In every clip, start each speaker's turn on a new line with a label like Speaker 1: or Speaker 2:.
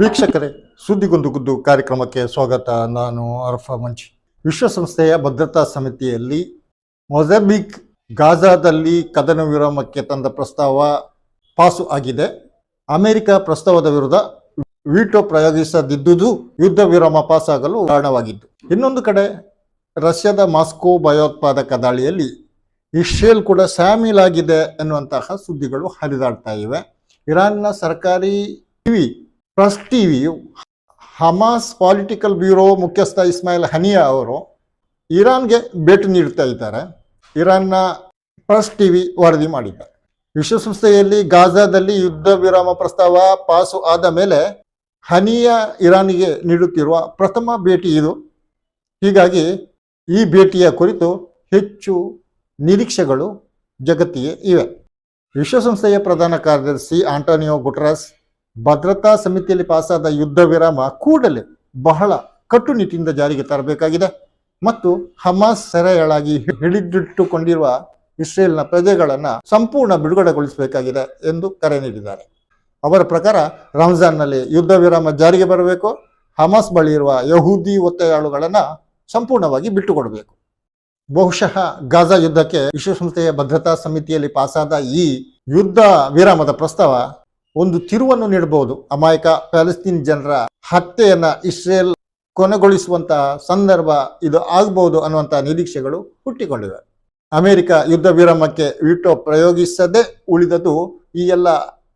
Speaker 1: ವೀಕ್ಷಕರೇ, ಸುದ್ದಿಗೊಂದು ಗುದ್ದು ಕಾರ್ಯಕ್ರಮಕ್ಕೆ ಸ್ವಾಗತ. ನಾನು ಅರ್ಫಾ ಮಂಚಿ. ವಿಶ್ವಸಂಸ್ಥೆಯ ಭದ್ರತಾ ಸಮಿತಿಯಲ್ಲಿ ಮೊಜಾಬಿಕ್ ಗಾಜಾದಲ್ಲಿ ಕದನ ವಿರಾಮಕ್ಕೆ ತಂದ ಪ್ರಸ್ತಾವ ಪಾಸು ಆಗಿದೆ. ಅಮೆರಿಕ ಪ್ರಸ್ತಾವದ ವಿರುದ್ಧ ವೀಟೋ ಪ್ರಯೋಗಿಸದಿದ್ದುದು ಯುದ್ಧ ವಿರಾಮ ಪಾಸಾಗಲು ಕಾರಣವಾಗಿತ್ತು. ಇನ್ನೊಂದು ಕಡೆ, ರಷ್ಯಾದ ಮಾಸ್ಕೋ ಭಯೋತ್ಪಾದಕ ದಾಳಿಯಲ್ಲಿ ಇಸ್ರೇಲ್ ಕೂಡ ಶಾಮೀಲಾಗಿದೆ ಎನ್ನುವಂತಹ ಸುದ್ದಿಗಳು ಹರಿದಾಡ್ತಾ ಇವೆ. ಇರಾನ್ನ ಸರ್ಕಾರಿ ಟಿವಿ ಪ್ರೆಸ್ ಟಿವಿಯು ಹಮಾಸ್ ಪಾಲಿಟಿಕಲ್ ಬ್ಯೂರೋ ಮುಖ್ಯಸ್ಥ ಇಸ್ಮಾಯಿಲ್ ಹನಿಯಾ ಅವರು ಇರಾನ್ಗೆ ಭೇಟಿ ನೀಡ್ತಾ ಇದ್ದಾರೆ. ಇರಾನ್ನ ಪ್ರೆಸ್ ಟಿವಿ ವರದಿ ಮಾಡಿದ್ದಾರೆ. ವಿಶ್ವಸಂಸ್ಥೆಯಲ್ಲಿ ಗಾಜಾದಲ್ಲಿ ಯುದ್ಧ ವಿರಾಮ ಪ್ರಸ್ತಾವ ಪಾಸು ಆದ ಮೇಲೆ ಹನಿಯಾ ಇರಾನಿಗೆ ನೀಡುತ್ತಿರುವ ಪ್ರಥಮ ಭೇಟಿ ಇದು. ಹೀಗಾಗಿ ಈ ಭೇಟಿಯ ಕುರಿತು ಹೆಚ್ಚು ನಿರೀಕ್ಷೆಗಳು ಜಗತ್ತಿಗೆ ಇವೆ. ವಿಶ್ವಸಂಸ್ಥೆಯ ಪ್ರಧಾನ ಕಾರ್ಯದರ್ಶಿ ಆಂಟೋನಿಯೋ ಗುಟ್ರಸ್ ಭದ್ರತಾ ಸಮಿತಿಯಲ್ಲಿ ಪಾಸಾದ ಯುದ್ಧ ವಿರಾಮ ಕೂಡಲೇ ಬಹಳ ಕಟ್ಟುನಿಟ್ಟಿನಿಂದ ಜಾರಿಗೆ ತರಬೇಕಾಗಿದೆ. ಮತ್ತು ಹಮಾಸ್ ಸೆರೆಯಳಾಗಿ ಹಿಡಿದಿಟ್ಟುಕೊಂಡಿರುವ ಇಸ್ರೇಲ್ನ ಪ್ರಜೆಗಳನ್ನು ಸಂಪೂರ್ಣ ಬಿಡುಗಡೆಗೊಳಿಸಬೇಕಾಗಿದೆ ಎಂದು ಕರೆ ನೀಡಿದ್ದಾರೆ. ಅವರ ಪ್ರಕಾರ ರಂಜಾನ್ನಲ್ಲಿ ಯುದ್ಧ ವಿರಾಮ ಜಾರಿಗೆ ಬರಬೇಕು. ಹಮಾಸ್ ಬಳಿ ಇರುವ ಯಹೂದಿ ಒತ್ತೆಯಾಳುಗಳನ್ನು ಸಂಪೂರ್ಣವಾಗಿ ಬಿಟ್ಟುಕೊಡಬೇಕು. ಬಹುಶಃ ಗಾಜಾ ಯುದ್ಧಕ್ಕೆ ವಿಶ್ವಸಂಸ್ಥೆಯ ಭದ್ರತಾ ಸಮಿತಿಯಲ್ಲಿ ಪಾಸಾದ ಈ ಯುದ್ಧ ವಿರಾಮದ ಪ್ರಸ್ತಾವ ಒಂದು ತಿರುವನ್ನು ನೀಡಬಹುದು. ಅಮಾಯಕ ಪ್ಯಾಲೆಸ್ತೀನ್ ಜನರ ಹತ್ಯೆಯನ್ನ ಇಸ್ರೇಲ್ ಕೊನೆಗೊಳಿಸುವಂತಹ ಸಂದರ್ಭ ಇದು ಆಗಬಹುದು ಅನ್ನುವಂತಹ ನಿರೀಕ್ಷೆಗಳು ಹುಟ್ಟಿಕೊಂಡಿವೆ. ಅಮೆರಿಕ ಯುದ್ಧ ವಿರಾಮಕ್ಕೆ ವಿಟೋ ಪ್ರಯೋಗಿಸದೆ ಉಳಿದದ್ದು ಈ ಎಲ್ಲ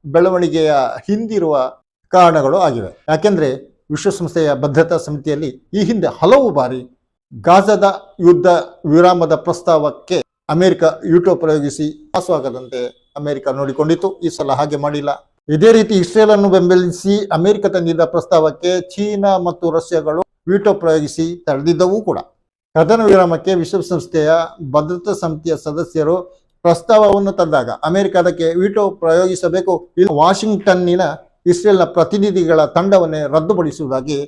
Speaker 1: ಬೆಳವಣಿಗೆಯ ಹಿಂದಿರುವ ಕಾರಣಗಳು ಆಗಿವೆ. ಯಾಕೆಂದ್ರೆ ವಿಶ್ವಸಂಸ್ಥೆಯ ಭದ್ರತಾ ಸಮಿತಿಯಲ್ಲಿ ಈ ಹಿಂದೆ ಹಲವು ಬಾರಿ ಗಾಜಾದ ಯುದ್ಧ ವಿರಾಮದ ಪ್ರಸ್ತಾವಕ್ಕೆ ಅಮೆರಿಕ ಯುಟೋ ಪ್ರಯೋಗಿಸಿ ಪಾಸವಾಗದಂತೆ ಅಮೆರಿಕ ನೋಡಿಕೊಂಡಿತ್ತು. ಈ ಸಲ ಹಾಗೆ ಮಾಡಿಲ್ಲ. ಇದೇ ರೀತಿ ಇಸ್ರೇಲ್ ಅನ್ನು ಬೆಂಬಲಿಸಿ ಅಮೆರಿಕ ತಂದಿದ್ದ ಪ್ರಸ್ತಾವಕ್ಕೆ ಚೀನಾ ಮತ್ತು ರಷ್ಯಾಗಳು ವೀಟೋ ಪ್ರಯೋಗಿಸಿ ತಡೆದಿದ್ದವೂ ಕೂಡ. ಕದನ ವಿರಾಮಕ್ಕೆ ವಿಶ್ವಸಂಸ್ಥೆಯ ಭದ್ರತಾ ಸಮಿತಿಯ ಸದಸ್ಯರು ಪ್ರಸ್ತಾವವನ್ನು ತಂದಾಗ ಅಮೆರಿಕ ಅದಕ್ಕೆ ವೀಟೋ ಪ್ರಯೋಗಿಸಬೇಕು ಇಲ್ಲಿ ವಾಷಿಂಗ್ಟನ್ನಿನ ಇಸ್ರೇಲ್ನ ಪ್ರತಿನಿಧಿಗಳ ತಂಡವನ್ನೇ ರದ್ದುಪಡಿಸುವುದಾಗಿ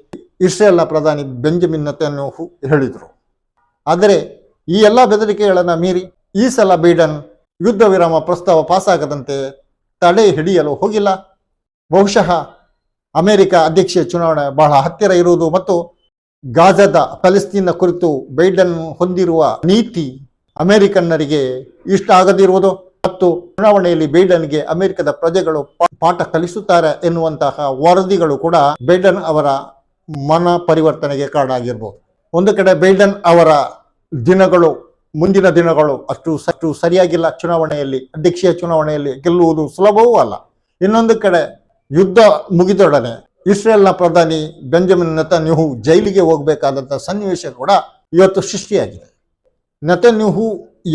Speaker 1: ಇಸ್ರೇಲ್ನ ಪ್ರಧಾನಿ ಬೆಂಜಮಿನ್ ನೆತನ್ಯಾಹು ಹೇಳಿದರು. ಆದರೆ ಈ ಎಲ್ಲ ಬೆದರಿಕೆಗಳನ್ನು ಮೀರಿ ಈ ಸಲ ಬೈಡನ್ ಯುದ್ಧ ವಿರಾಮ ಪ್ರಸ್ತಾವ ಪಾಸಾಗದಂತೆ ತಡೆ ಹಿಡಿಯಲು ಹೋಗಿಲ್ಲ. ಬಹುಶಃ ಅಮೆರಿಕ ಅಧ್ಯಕ್ಷೀಯ ಚುನಾವಣೆ ಬಹಳ ಹತ್ತಿರ ಇರುವುದು ಮತ್ತು ಗಾಜದ ಫಲಸ್ತೀನ ಕುರಿತು ಬೈಡನ್ ಹೊಂದಿರುವ ನೀತಿ ಅಮೆರಿಕನ್ನರಿಗೆ ಇಷ್ಟ ಆಗದಿರುವುದು ಮತ್ತು ಚುನಾವಣೆಯಲ್ಲಿ ಬೈಡನ್ಗೆ ಅಮೆರಿಕದ ಪ್ರಜೆಗಳು ಪಾಠ ಕಲಿಸುತ್ತಾರೆ ಎನ್ನುವಂತಹ ವರದಿಗಳು ಕೂಡ ಬೈಡನ್ ಅವರ ಮನ ಪರಿವರ್ತನೆಗೆ ಕಾರಣ ಆಗಿರ್ಬೋದು. ಒಂದು ಕಡೆ ಬೈಡನ್ ಅವರ ದಿನಗಳು ಮುಂದಿನ ದಿನಗಳು ಅಷ್ಟು ಅಷ್ಟು ಸರಿಯಾಗಿಲ್ಲ ಚುನಾವಣೆಯಲ್ಲಿ, ಅಧ್ಯಕ್ಷೀಯ ಚುನಾವಣೆಯಲ್ಲಿ ಗೆಲ್ಲುವುದು ಸುಲಭವೂ ಅಲ್ಲ. ಇನ್ನೊಂದು ಕಡೆ ಯುದ್ಧ ಮುಗಿದೊಡನೆ ಇಸ್ರೇಲ್ನ ಪ್ರಧಾನಿ ಬೆಂಜಮಿನ್ ನೆತನ್ಯಾಹು ಜೈಲಿಗೆ ಹೋಗಬೇಕಾದಂಥ ಸನ್ನಿವೇಶ ಕೂಡ ಇವತ್ತು ಸೃಷ್ಟಿಯಾಗಿದೆ. ನೆತನ್ಯಾಹು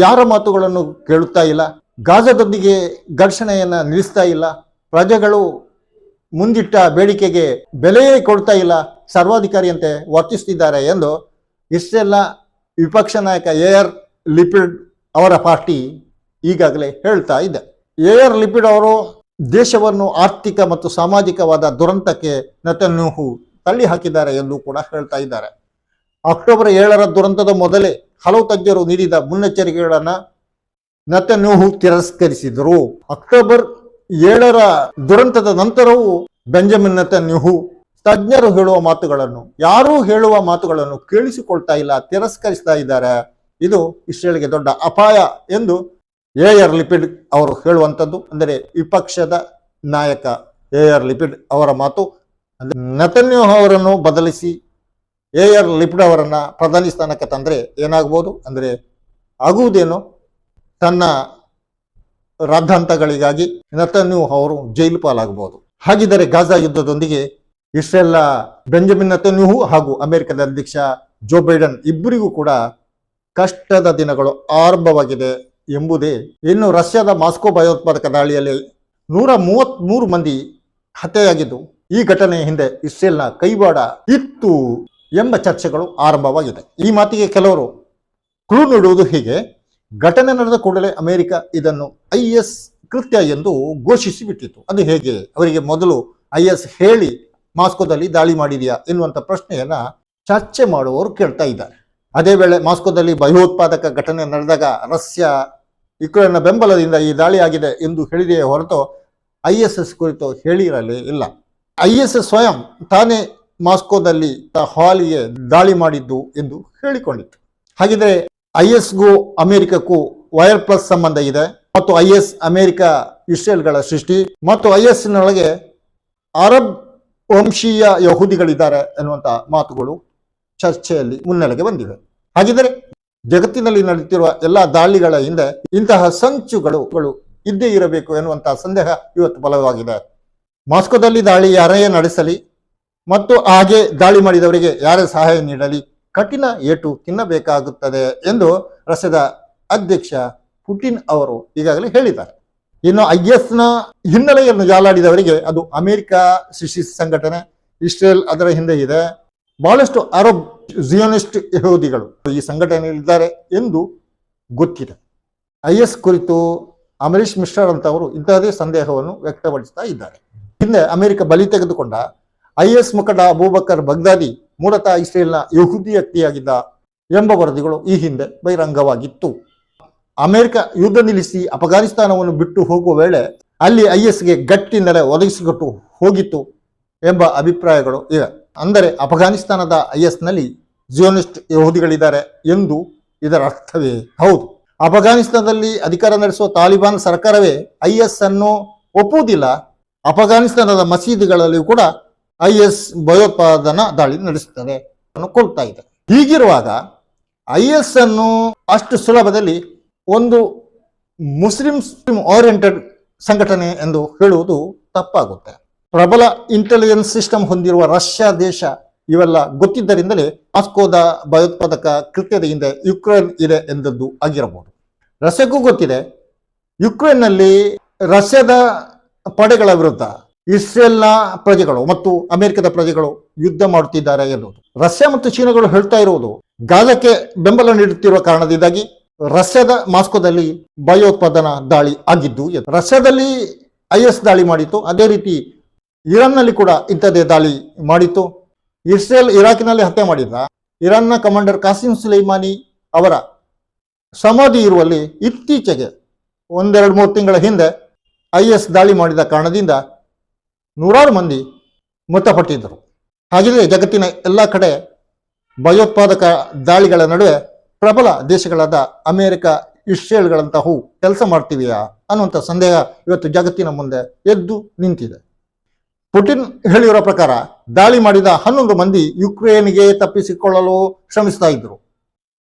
Speaker 1: ಯಾರ ಮಾತುಗಳನ್ನು ಕೇಳುತ್ತಾ ಇಲ್ಲ? ಗಾಜದೊಂದಿಗೆ ಘರ್ಷಣೆಯನ್ನು ನಿಲ್ಲಿಸ್ತಾ ಇಲ್ಲ? ಪ್ರಜೆಗಳು ಮುಂದಿಟ್ಟ ಬೇಡಿಕೆಗೆ ಬೆಲೆಯೇ ಕೊಡ್ತಾ ಇಲ್ಲ? ಸರ್ವಾಧಿಕಾರಿಯಂತೆ ವರ್ತಿಸುತ್ತಿದ್ದಾರೆ ಎಂದು ಇಸ್ರೇಲ್ನ ವಿಪಕ್ಷ ನಾಯಕ ಎಯರ್ ಲಿಪಿಡ್ ಅವರ ಪಾರ್ಟಿ ಈಗಾಗಲೇ ಹೇಳ್ತಾ ಇದೆ. ಆರ್ ಲಿಪಿಡ್ ಅವರು ದೇಶವನ್ನು ಆರ್ಥಿಕ ಮತ್ತು ಸಾಮಾಜಿಕವಾದ ದುರಂತಕ್ಕೆ ನೆತನ್ಯಾಹು ತಳ್ಳಿ ಹಾಕಿದ್ದಾರೆ ಎಂದು ಕೂಡ ಹೇಳ್ತಾ ಇದ್ದಾರೆ. ಅಕ್ಟೋಬರ್ ಏಳರ ದುರಂತದ ಮೊದಲೇ ಹಲವು ತಜ್ಞರು ನೀಡಿದ ಮುನ್ನೆಚ್ಚರಿಕೆಗಳನ್ನು ನೆತನ್ಯಾಹು ತಿರಸ್ಕರಿಸಿದರು. ಅಕ್ಟೋಬರ್ ಏಳರ ದುರಂತದ ನಂತರವೂ ಬೆಂಜಮಿನ್ ನತನ್ಯೂಹು ತಜ್ಞರು ಹೇಳುವ ಮಾತುಗಳನ್ನು, ಯಾರೂ ಹೇಳುವ ಮಾತುಗಳನ್ನು ಕೇಳಿಸಿಕೊಳ್ತಾ ಇಲ್ಲ, ತಿರಸ್ಕರಿಸ್ತಾ ಇದ್ದಾರೆ. ಇದು ಇಸ್ರೇಲ್ಗೆ ದೊಡ್ಡ ಅಪಾಯ ಎಂದು ಎಆರ್ ಲಿಪಿಡ್ ಅವರು ಹೇಳುವಂಥದ್ದು. ಅಂದರೆ ವಿಪಕ್ಷದ ನಾಯಕ ಎಆರ್ ಲಿಪಿಡ್ ಅವರ ಮಾತು. ಅಂದರೆ ನೆತನ್ಯಾಹು ಅವರನ್ನು ಬದಲಿಸಿ ಎಆರ್ ಲಿಪಿಡ್ ಅವರನ್ನ ಪ್ರಧಾನಿ ಸ್ಥಾನಕ್ಕೆ ತಂದರೆ ಏನಾಗ್ಬೋದು? ಅಂದರೆ ಆಗುವುದೇನು? ತನ್ನ ರಾದ್ಧಾಂತಗಳಿಗಾಗಿ ನತನ್ಯೂ ಅವರು ಜೈಲು ಪಾಲಾಗಬಹುದು ಹಾಗಿದ್ದರೆ ಗಾಜಾ ಯುದ್ಧದೊಂದಿಗೆ ಇಸ್ರೇಲ್ನ ಬೆಂಜಮಿನ್ ನತನ್ಯೂಹು ಹಾಗೂ ಅಮೆರಿಕದ ಅಧ್ಯಕ್ಷ ಜೋ ಬೈಡನ್ ಇಬ್ಬರಿಗೂ ಕೂಡ ಕಷ್ಟದ ದಿನಗಳು ಆರಂಭವಾಗಿದೆ ಎಂಬುದೇ ಇನ್ನು ರಷ್ಯಾದ ಮಾಸ್ಕೋ ಭಯೋತ್ಪಾದಕ ದಾಳಿಯಲ್ಲಿ ನೂರ ಮೂವತ್ಮೂರು ಮಂದಿ ಹತ್ಯೆಯಾಗಿದ್ದು ಈ ಘಟನೆಯ ಹಿಂದೆ ಇಸ್ರೇಲ್ನ ಕೈವಾಡ ಇತ್ತು ಎಂಬ ಚರ್ಚೆಗಳು ಆರಂಭವಾಗಿದೆ. ಈ ಮಾತಿಗೆ ಕೆಲವರು ಕ್ಲೂ ನೀಡುವುದು ಹೀಗೆ. ಘಟನೆ ನಡೆದ ಕೂಡಲೇ ಅಮೆರಿಕ ಇದನ್ನು ಐ ಎಸ್ ಕೃತ್ಯ ಎಂದು ಘೋಷಿಸಿ ಬಿಟ್ಟಿತು ಅದು ಹೇಗೆ? ಅವರಿಗೆ ಮೊದಲು ಐ ಎಸ್ ಹೇಳಿ ಮಾಸ್ಕೋದಲ್ಲಿ ದಾಳಿ ಮಾಡಿದೆಯಾ ಎನ್ನುವಂಥ ಪ್ರಶ್ನೆಯನ್ನ ಚರ್ಚೆ ಮಾಡುವವರು ಕೇಳ್ತಾ ಇದ್ದಾರೆ. ಅದೇ ವೇಳೆ ಮಾಸ್ಕೋದಲ್ಲಿ ಭಯೋತ್ಪಾದಕ ಘಟನೆ ನಡೆದಾಗ ರಷ್ಯಾ ಯುಕ್ರೇನ್ನ ಬೆಂಬಲದಿಂದ ಈ ದಾಳಿಯಾಗಿದೆ ಎಂದು ಹೇಳಿದೆಯೇ ಹೊರತು ಐ ಎಸ್ ಎಸ್ ಕುರಿತು ಹೇಳಿರಲೇ ಇಲ್ಲ. ಐ ಎಸ್ ಸ್ವಯಂ ತಾನೇ ಮಾಸ್ಕೋದಲ್ಲಿ ಹಾಲಿಗೆ ದಾಳಿ ಮಾಡಿದ್ದು ಎಂದು ಹೇಳಿಕೊಂಡಿತ್ತು. ಹಾಗಿದ್ರೆ ಐ ಎಸ್ಗೂ ಅಮೆರಿಕಕ್ಕೂ ವೈರ್ ಪ್ಲಸ್ ಸಂಬಂಧ ಇದೆ ಮತ್ತು ಐ ಎಸ್ ಅಮೆರಿಕ ಇಸ್ರೇಲ್ಗಳ ಸೃಷ್ಟಿ ಮತ್ತು ಐ ಎಸ್ ನೊಳಗೆ ಅರಬ್ ವಂಶೀಯ ಯಹೂದಿಗಳಿದ್ದಾರೆ ಎನ್ನುವಂಥ ಮಾತುಗಳು ಚರ್ಚೆಯಲ್ಲಿ ಮುನ್ನೆಲೆಗೆ ಬಂದಿವೆ. ಹಾಗಿದ್ದರೆ ಜಗತ್ತಿನಲ್ಲಿ ನಡೆಯುತ್ತಿರುವ ಎಲ್ಲ ದಾಳಿಗಳ ಹಿಂದೆ ಇಂತಹ ಸಂಚುಗಳು ಇದ್ದೇ ಇರಬೇಕು ಎನ್ನುವಂತಹ ಸಂದೇಹ ಇವತ್ತು ಬಲವಾಗಿದೆ. ಮಾಸ್ಕೋದಲ್ಲಿ ದಾಳಿ ಯಾರೇ ನಡೆಸಲಿ ಮತ್ತು ಹಾಗೆ ದಾಳಿ ಮಾಡಿದವರಿಗೆ ಯಾರೇ ಸಹಾಯ ನೀಡಲಿ ಕಠಿಣ ಏಟು ತಿನ್ನಬೇಕಾಗುತ್ತದೆ ಎಂದು ರಷ್ಯಾದ ಅಧ್ಯಕ್ಷ ಪುಟಿನ್ ಅವರು ಈಗಾಗಲೇ ಹೇಳಿದ್ದಾರೆ. ಇನ್ನು ಐ ನ ಹಿನ್ನೆಲೆಯನ್ನು ಜಾಲಾಡಿದವರಿಗೆ ಅದು ಅಮೆರಿಕ ಶಿಶಿ ಸಂಘಟನೆ ಇಸ್ರೇಲ್ ಅದರ ಹಿಂದೆ ಇದೆ. ಬಹಳಷ್ಟು ಅರಬ್ ಜಿಯೋನಿಸ್ಟ್ ಯಹೂದಿಗಳು ಈ ಸಂಘಟನೆಯಲ್ಲಿದ್ದಾರೆ ಎಂದು ಗೊತ್ತಿದೆ. ಐ ಎಸ್ ಕುರಿತು ಅಮರೀಶ್ ಮಿಶ್ರಾ ಅಂತವರು ಇಂತಹದೇ ಸಂದೇಹವನ್ನು ವ್ಯಕ್ತಪಡಿಸ್ತಾ ಇದ್ದಾರೆ. ಹಿಂದೆ ಅಮೆರಿಕ ಬಲಿ ತೆಗೆದುಕೊಂಡ ಐ ಎಸ್ ಮುಖಂಡ ಅಬೂಬಕರ್ ಬಗ್ದಾದಿ ಮೂಲತಃ ಇಸ್ರೇಲ್ನ ಯಹೂದಿ ವ್ಯಕ್ತಿಯಾಗಿದ್ದ ಎಂಬ ವರದಿಗಳು ಈ ಹಿಂದೆ ಬಹಿರಂಗವಾಗಿತ್ತು. ಅಮೆರಿಕ ಯುದ್ಧ ನಿಲ್ಲಿಸಿ ಅಫಘಾನಿಸ್ತಾನವನ್ನು ಬಿಟ್ಟು ಹೋಗುವ ವೇಳೆ ಅಲ್ಲಿ ಐ ಎಸ್ಗೆ ಗಟ್ಟಿ ನೆಲೆ ಒದಗಿಸಿಕೊಟ್ಟು ಹೋಗಿತ್ತು ಎಂಬ ಅಭಿಪ್ರಾಯಗಳು ಇವೆ. ಅಂದರೆ ಅಫ್ಘಾನಿಸ್ತಾನದ ಐ ಎಸ್ನಲ್ಲಿ ಜಿಯೋನಿಸ್ಟ್ ಯಹೂದಿಗಳಿದ್ದಾರೆ ಎಂದು ಇದರ ಅರ್ಥವೇ? ಹೌದು. ಅಫಘಾನಿಸ್ತಾನದಲ್ಲಿ ಅಧಿಕಾರ ನಡೆಸುವ ತಾಲಿಬಾನ್ ಸರ್ಕಾರವೇ ಐ ಎಸ್ ಅನ್ನು ಒಪ್ಪುವುದಿಲ್ಲ. ಅಫಘಾನಿಸ್ತಾನದ ಮಸೀದಿಗಳಲ್ಲಿಯೂ ಕೂಡ ಐ ಎಸ್ ಭಯೋತ್ಪಾದನಾ ದಾಳಿ ನಡೆಸುತ್ತದೆ ಕೊಡ್ತಾ ಇದೆ. ಹೀಗಿರುವಾಗ ಐ ಎಸ್ ಅನ್ನು ಅಷ್ಟು ಸುಲಭದಲ್ಲಿ ಒಂದು ಮುಸ್ಲಿಂ ಓರಿಯೆಂಟೆಡ್ ಸಂಘಟನೆ ಎಂದು ಹೇಳುವುದು ತಪ್ಪಾಗುತ್ತೆ. ಪ್ರಬಲ ಇಂಟೆಲಿಜೆನ್ಸ್ ಸಿಸ್ಟಮ್ ಹೊಂದಿರುವ ರಷ್ಯಾ ದೇಶ ಇವೆಲ್ಲ ಗೊತ್ತಿದ್ದರಿಂದಲೇ ಮಾಸ್ಕೋದ ಭಯೋತ್ಪಾದಕ ಕೃತ್ಯದ ಹಿಂದೆ ಯುಕ್ರೇನ್ ಇದೆ ಎಂದದ್ದು ಆಗಿರಬಹುದು. ರಷ್ಯಾಕ್ಕೂ ಗೊತ್ತಿದೆ, ಯುಕ್ರೇನ್ನಲ್ಲಿ ರಷ್ಯಾದ ಪಡೆಗಳ ವಿರುದ್ಧ ಇಸ್ರೇಲ್ನ ಪ್ರಜೆಗಳು ಮತ್ತು ಅಮೆರಿಕದ ಪ್ರಜೆಗಳು ಯುದ್ಧ ಮಾಡುತ್ತಿದ್ದಾರೆ ಎನ್ನುವುದು. ರಷ್ಯಾ ಮತ್ತು ಚೀನಾಗಳು ಹೇಳ್ತಾ ಇರುವುದು, ಗಾಜಕ್ಕೆ ಬೆಂಬಲ ನೀಡುತ್ತಿರುವ ಕಾರಣದಿಂದಾಗಿ ರಷ್ಯಾದ ಮಾಸ್ಕೋದಲ್ಲಿ ಭಯೋತ್ಪಾದನಾ ದಾಳಿ ಆಗಿದ್ದು, ರಷ್ಯಾದಲ್ಲಿ ಐ ಎಸ್ ದಾಳಿ ಮಾಡಿತ್ತು. ಅದೇ ರೀತಿ ಇರಾನ್ನಲ್ಲಿ ಕೂಡ ಇಂಥದ್ದೇ ದಾಳಿ ಮಾಡಿತ್ತು. ಇಸ್ರೇಲ್ ಇರಾಕಿನಲ್ಲಿ ಹತ್ಯೆ ಮಾಡಿದ್ದ ಇರಾನ್ನ ಕಮಾಂಡರ್ ಕಾಸಿಂ ಸುಲೈಮಾನಿ ಅವರ ಸಮಾಧಿ ಇರುವಲ್ಲಿ ಇತ್ತೀಚೆಗೆ ಒಂದೆರಡು ಮೂರು ತಿಂಗಳ ಹಿಂದೆ ಐ ಎಸ್ ದಾಳಿ ಮಾಡಿದ ಕಾರಣದಿಂದ ನೂರಾರು ಮಂದಿ ಮೃತಪಟ್ಟಿದ್ದರು. ಹಾಗೆಯೇ ಜಗತ್ತಿನ ಎಲ್ಲ ಕಡೆ ಭಯೋತ್ಪಾದಕ ದಾಳಿಗಳ ನಡುವೆ ಪ್ರಬಲ ದೇಶಗಳಾದ ಅಮೆರಿಕ, ಇಸ್ರೇಲ್ಗಳಂತಹವು ಕೆಲಸ ಮಾಡ್ತೀವಿಯಾ ಅನ್ನುವಂಥ ಸಂದೇಹ ಇವತ್ತು ಜಗತ್ತಿನ ಮುಂದೆ ಎದ್ದು ನಿಂತಿದೆ. ಪುಟಿನ್ ಹೇಳಿರೋ ಪ್ರಕಾರ ದಾಳಿ ಮಾಡಿದ ಹನ್ನೊಂದು ಮಂದಿ ಯುಕ್ರೇನ್ಗೆ ತಪ್ಪಿಸಿಕೊಳ್ಳಲು ಶ್ರಮಿಸ್ತಾ ಇದ್ರು.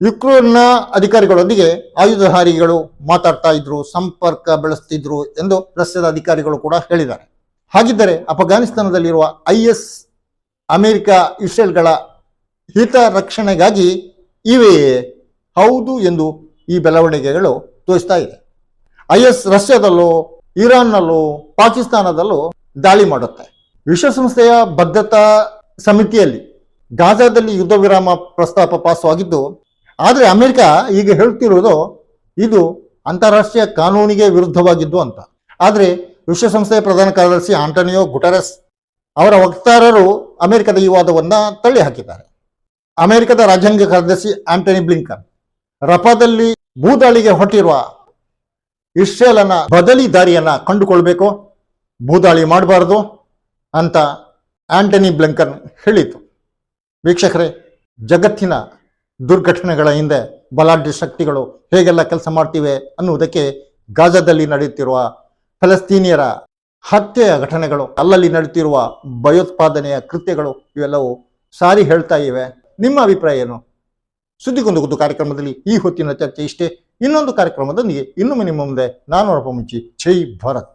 Speaker 1: ಯುಕ್ರೇನ್ನ ಅಧಿಕಾರಿಗಳೊಂದಿಗೆ ಆಯುಧಧಾರಿಗಳು ಮಾತಾಡ್ತಾ ಇದ್ರು, ಸಂಪರ್ಕ ಬೆಳೆಸ್ತಿದ್ರು ಎಂದು ರಷ್ಯಾದ ಅಧಿಕಾರಿಗಳು ಕೂಡ ಹೇಳಿದ್ದಾರೆ. ಹಾಗಿದ್ದರೆ ಅಫಘಾನಿಸ್ತಾನದಲ್ಲಿರುವ ಐ ಎಸ್ ಅಮೆರಿಕ ಇಸ್ರೇಲ್ಗಳ ಹಿತ ರಕ್ಷಣೆಗಾಗಿ ಇವೆಯೇ? ಹೌದು ಎಂದು ಈ ಬೆಳವಣಿಗೆಗಳು ತೋರಿಸ್ತಾ ಇದೆ. ಐ ಎಸ್ ರಷ್ಯಾದಲ್ಲೂ, ಇರಾನ್ನಲ್ಲೂ, ಪಾಕಿಸ್ತಾನದಲ್ಲೂ ದಾಳಿ ಮಾಡುತ್ತೆ. ವಿಶ್ವಸಂಸ್ಥೆಯ ಭದ್ರತಾ ಸಮಿತಿಯಲ್ಲಿ ಗಾಜಾದಲ್ಲಿ ಯುದ್ಧ ವಿರಾಮ ಪ್ರಸ್ತಾಪ ಪಾಸವಾಗಿದ್ದು, ಆದರೆ ಅಮೆರಿಕ ಈಗ ಹೇಳ್ತಿರೋದು ಇದು ಅಂತಾರಾಷ್ಟ್ರೀಯ ಕಾನೂನಿಗೆ ವಿರುದ್ಧವಾಗಿದ್ದು ಅಂತ. ಆದರೆ ವಿಶ್ವಸಂಸ್ಥೆಯ ಪ್ರಧಾನ ಕಾರ್ಯದರ್ಶಿ ಆಂಟೋನಿಯೋ ಗುಟರಸ್ ಅವರ ವಕ್ತಾರರು ಅಮೆರಿಕದ ಈ ವಾದವನ್ನು ತಳ್ಳಿ ಹಾಕಿದ್ದಾರೆ. ಅಮೆರಿಕದ ರಾಜ್ಯಾಂಗ ಕಾರ್ಯದರ್ಶಿ ಆಂಟನಿ ಬ್ಲಿಂಕನ್, ರಫಾದಲ್ಲಿ ಭೂದಾಳಿಗೆ ಹೊಟ್ಟಿರುವ ಇಸ್ರೇಲನ ಬದಲಿ ದಾರಿಯನ್ನು ಕಂಡುಕೊಳ್ಬೇಕು, ಭೂದಾಳಿ ಮಾಡಬಾರದು ಅಂತ ಆಂಟನಿ ಬ್ಲಂಕನ್ ಹೇಳಿತು ವೀಕ್ಷಕರೇ, ಜಗತ್ತಿನ ದುರ್ಘಟನೆಗಳ ಹಿಂದೆ ಬಲಾಢ್ಯ ಶಕ್ತಿಗಳು ಹೇಗೆಲ್ಲ ಕೆಲಸ ಮಾಡ್ತಿವೆ ಅನ್ನುವುದಕ್ಕೆ ಗಾಜಾದಲ್ಲಿ ನಡೆಯುತ್ತಿರುವ ಫಲಸ್ತೀನಿಯರ ಹತ್ಯೆಯ ಘಟನೆಗಳು, ಅಲ್ಲಲ್ಲಿ ನಡೆಯುತ್ತಿರುವ ಭಯೋತ್ಪಾದನೆಯ ಕೃತ್ಯಗಳು ಇವೆಲ್ಲವೂ ಸಾರಿ ಹೇಳ್ತಾ ಇವೆ. ನಿಮ್ಮ ಅಭಿಪ್ರಾಯ ಏನು? ಸುದ್ದಿಗೊಂದು ಕಾರ್ಯಕ್ರಮದಲ್ಲಿ ಈ ಹೊತ್ತಿನ ಚರ್ಚೆ ಇಷ್ಟೇ. ಇನ್ನೊಂದು ಕಾರ್ಯಕ್ರಮದೊಂದಿಗೆ ಇನ್ನೊಮ್ಮೆ ನಿಮ್ಮ ಮುಂದೆ ನಾನು ಹೊರಪ ಮುಂಚಿ. ಜೈ ಭಾರತ್.